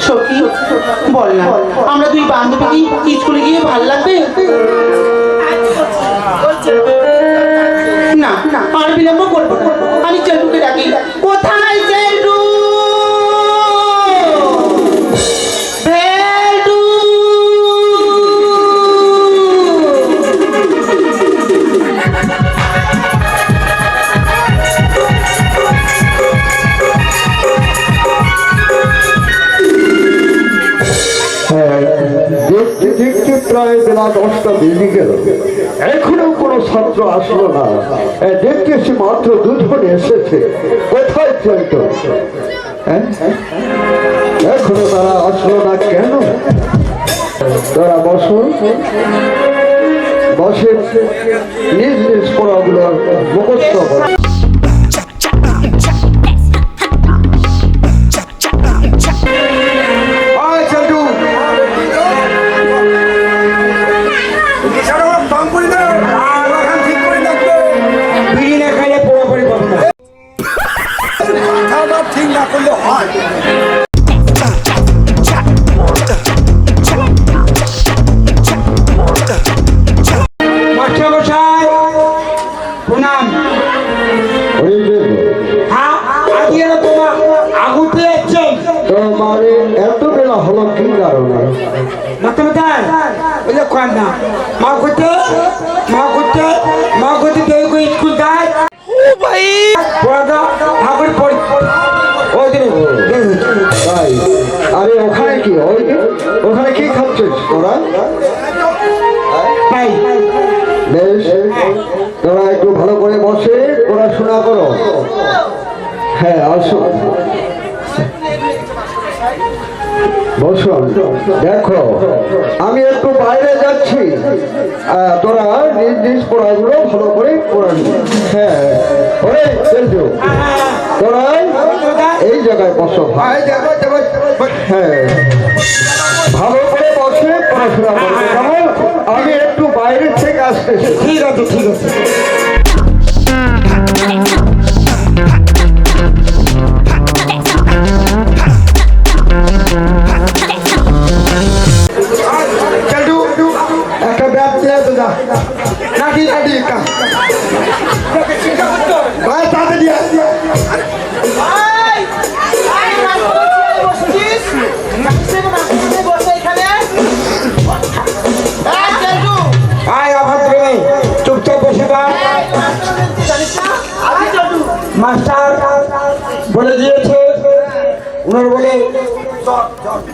সত্যি? বল না। আমরা দুই বান্ধবী স্কুলে গিয়ে ভালো লাগবে? না, আর বিলম্ব করব আমি দেখতে প্রায় বেলা দশটা বেজে গেল। এখনও কোনো ছাত্র আসলো না। দেখতে সে মাত্র দুজন এসেছে। কোথায় চলত এখনও তারা আসলো না কেন? তারা বসুন বসে নিজ নিজ পড়াগুলো মুখস্থ করে। না মা করতে মা করতে মা করতে কই স্কুল যায় ও ভাই পড়া ঠাকুর পড়ি তাই আরে ওখানে কি? ওই ওখানে কি খাচ্ছিস তোরা বেশ তোরা একটু ভালো করে বসে পড়াশোনা করো। হ্যাঁ আসো। বসো দেখো আমি একটু বাইরে যাচ্ছি। তোরা নিজ নিজ পড়াগুলো ভালো করে পড়াবি। হ্যাঁ ওরে তেলজু, এই জায়গায় বসো হ্যাঁ। ভালো করে বসে পড়াশোনা কেমন? আমি একটু বাইরের থেকে আসতেছি ঠিক আছে ঠিক আছে।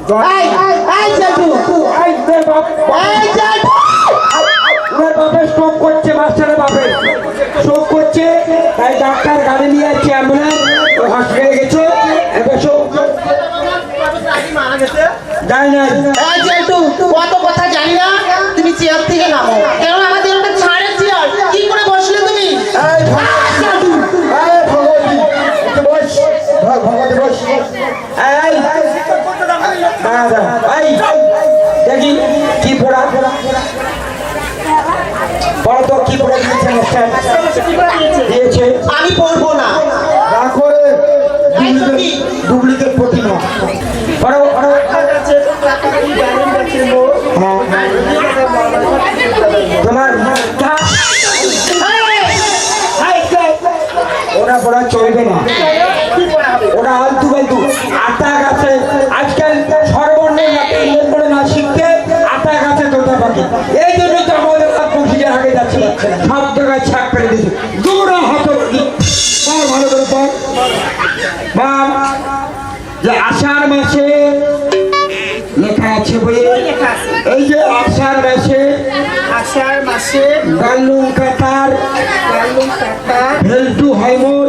বাপ স্ট্রোক করছে মাস্টারের বাপে স্ট্রোক করছে তাই ডাক্তার গাড়ি নিয়ে যাচ্ছে অ্যাম্বুলেন্স হসপিটালে গেছে। যাই না। কত কথা জানি না তুমি চেয়ার থেকে নামো। কেন আমাদের ওটা ছাড়ের চেয়ার কি করে বসলে তুমি? ভগবতী, ভগবতী, বস, ভ- ভগবতী বস। এই দাঁড়া, দাঁড়া। দেখি কি পড়া? পড়া তো কি পড়া দিয়েছে দিয়েছে। আমি পড়ব না। রাখো রে। ডুপ্লিকেট প্রতিমা। পড়ো kalung katar kalung katar heldu hamur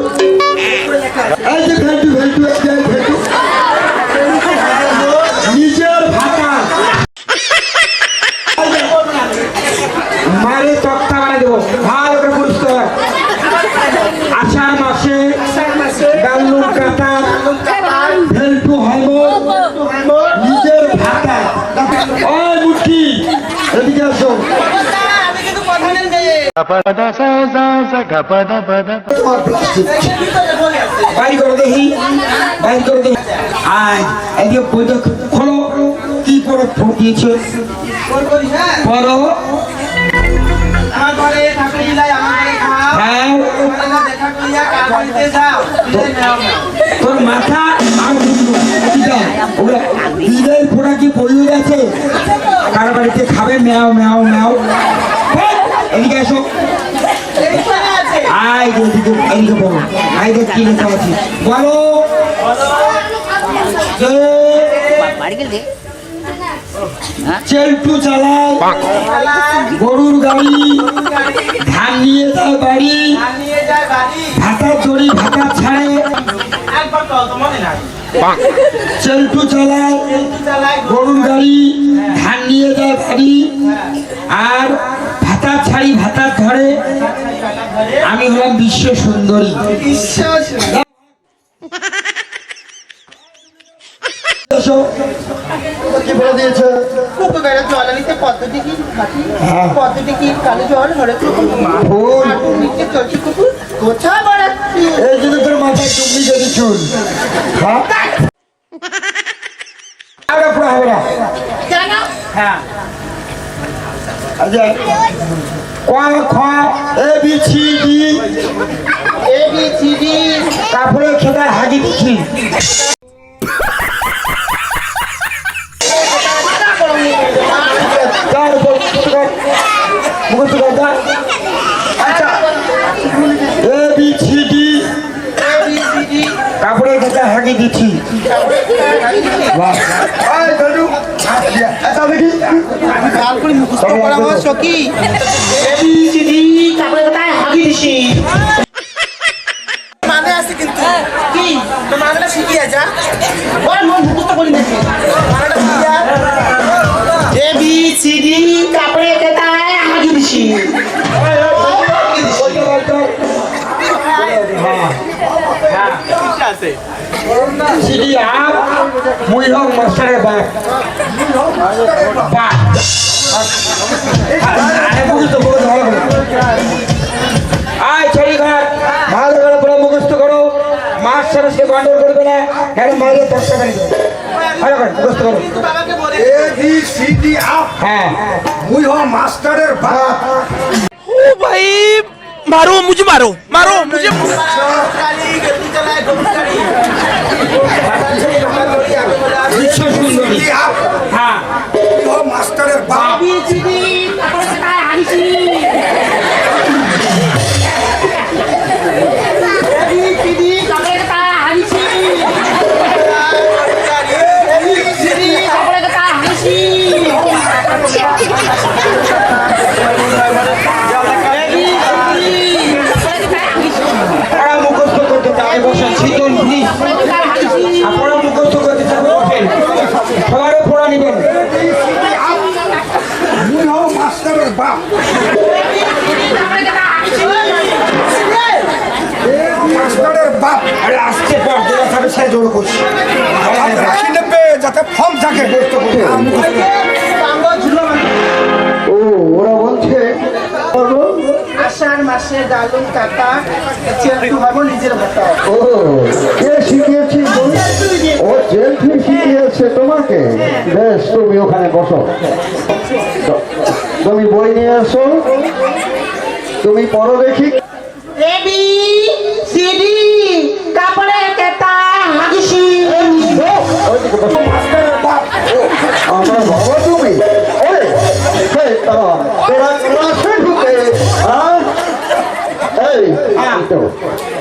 বাইর করে দেখি করে দেখি আয় এদিকে খোলো কি করে পড়ো কার বাড়িতে যাও তোর মাথা আয়। ফোড়া কি পড়ে গেছে? কার বাড়িতে খাবে, ম্যাও ম্যাও ম্যাও। এদিকে আয় এদিকে এদিকে বলো। আয় দেখ কি লেখা আছে? বলো। যে চেল্টু চালায় গরুর গাড়ি। ধান নিয়ে যায় বাড়ি। ভাতা চড়ি ভাতা ছাড়ে। একবার কল তো মনে নাই চেল্টু চালায় গরুর গাড়ি। ধান নিয়ে যায় বাড়ি। আর ভাতা ছাড়ি ভাতা ধরে। আমি হলাম বিশ্ব সুন্দরী। কি বলে দিয়েছে? জল আনিতে পদ্ধতি কি খাটি হ্যাঁ। পদ্ধতি কি কালো জল? রকম ফুল। নিচে চলছে কুকুর। কোথায় বাড়াচ্ছি এই জন্য তোর মাথায় চুমড়ি যদি চুল। হ্যাঁ? কেন? আচ্ছা। কোয়া খোয়া A B C D. A B C D. কাপড়ের খেতায় হাগি দিচ্ছি মুখস্থ যা। আচ্ছা। A B C D. হাগি দিচ্ছি। মানে আছে কিন্তু। কি? মানে শিখিয়ে যা। ওই মন মুখস্থ করি নাকি সিডি আপ মুই হোক মাস্টারে বাপ বাপ আরে মুখস্থ আয় ছড়ি ঘাট ভালো করে পুরো মুখস্থ করো মাস্টার সে গন্ডল করবে না হ্যাঁ মাইলে দশটা এ বি সি আপ হ্যাঁ মুই হোক মাস্টারের বাপ ভাই মারো মুঝে মারো মারো মুঝে মুই হ মাস্টারের বাপ। মাস্টারের বাপ। আরে আসতে পর দেওয়া থাকবে সে জোর করছি। আর রাখি নেবে যাতে ফর্ম থাকে মাসে ডালুম কাটা চেয়ারটু হব নিজের ভাতা। ও কে শিখিয়েছি? ও জেলফি শিখিয়েছে তোমাকে? বেশ তুমি ওখানে বসো। তুমি বই নিয়ে এসো। তুমি পড়ো দেখি। এ বি সি ডি তারপরে কোথায় হাগিছি ওইদিকে বসো। আমার বাবা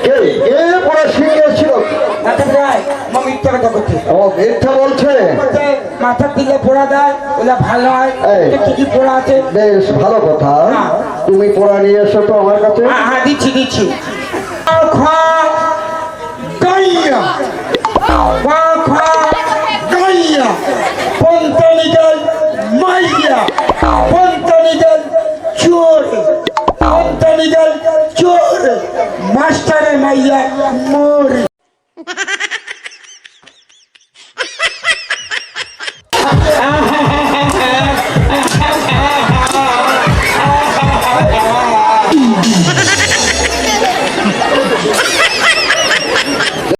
কে কে পড়া শিখিয়েছিল? মাথা দেয় মা মিথ্যা কথা করছে ও মিথ্যা বলছে? বলছে, মাথার পোড়া দেয় ওগুলা ভালো হয় কি কি পোড়া আছে। বেশ ভালো কথা। তুমি পড়া নিয়ে এসো তো আমার কাছে। হ্যাঁ হ্যাঁ দিচ্ছি দিচ্ছি। গাইয়া গাইয়া পন্তনিগল মাইয়া পন্তনিগল চোর মাস্টারের মাইয়া মোর